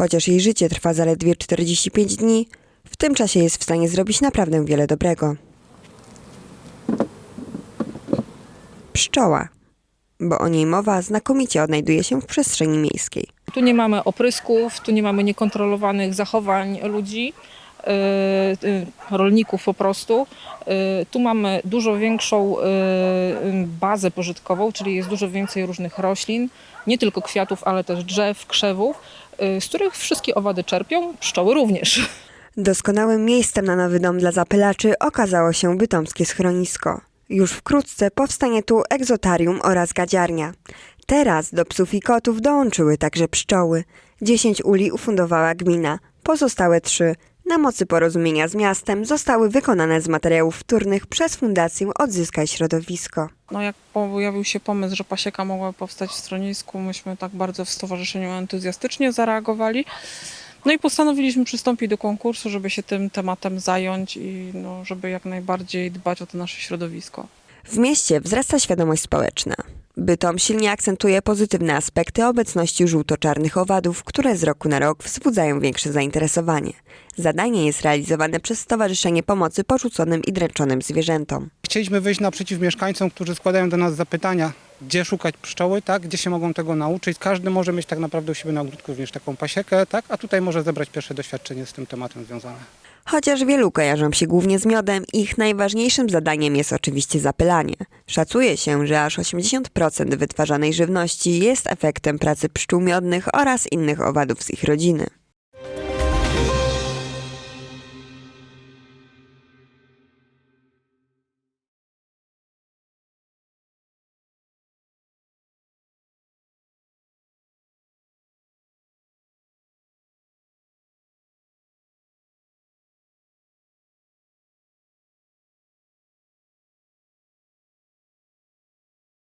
Chociaż jej życie trwa zaledwie 45 dni, w tym czasie jest w stanie zrobić naprawdę wiele dobrego. Pszczoła, bo o niej mowa znakomicie odnajduje się w przestrzeni miejskiej. Tu nie mamy oprysków, tu nie mamy niekontrolowanych zachowań ludzi, rolników po prostu. Yy, Tu mamy dużo większą bazę pożytkową, czyli jest dużo więcej różnych roślin, nie tylko kwiatów, ale też drzew, krzewów, z których wszystkie owady czerpią, pszczoły również. Doskonałym miejscem na nowy dom dla zapylaczy okazało się bytomskie schronisko. Już wkrótce powstanie tu egzotarium oraz gadziarnia. Teraz do psów i kotów dołączyły także pszczoły. 10 uli ufundowała gmina, pozostałe trzy na mocy porozumienia z miastem zostały wykonane z materiałów wtórnych przez Fundację Odzyskaj Środowisko. No jak pojawił się pomysł, że pasieka mogła powstać w schronisku, myśmy tak bardzo w stowarzyszeniu entuzjastycznie zareagowali. No i postanowiliśmy przystąpić do konkursu, żeby się tym tematem zająć i no, żeby jak najbardziej dbać o to nasze środowisko. W mieście wzrasta świadomość społeczna. Bytom silnie akcentuje pozytywne aspekty obecności żółto-czarnych owadów, które z roku na rok wzbudzają większe zainteresowanie. Zadanie jest realizowane przez Stowarzyszenie Pomocy Porzuconym i Dręczonym Zwierzętom. Chcieliśmy wyjść naprzeciw mieszkańcom, którzy składają do nas zapytania, gdzie szukać pszczoły, tak? gdzie się mogą tego nauczyć. Każdy może mieć tak naprawdę u siebie na ogródku również taką pasiekę, tak? a tutaj może zebrać pierwsze doświadczenie z tym tematem związane. Chociaż wielu kojarzą się głównie z miodem, ich najważniejszym zadaniem jest oczywiście zapylanie. Szacuje się, że aż 80% wytwarzanej żywności jest efektem pracy pszczół miodnych oraz innych owadów z ich rodziny.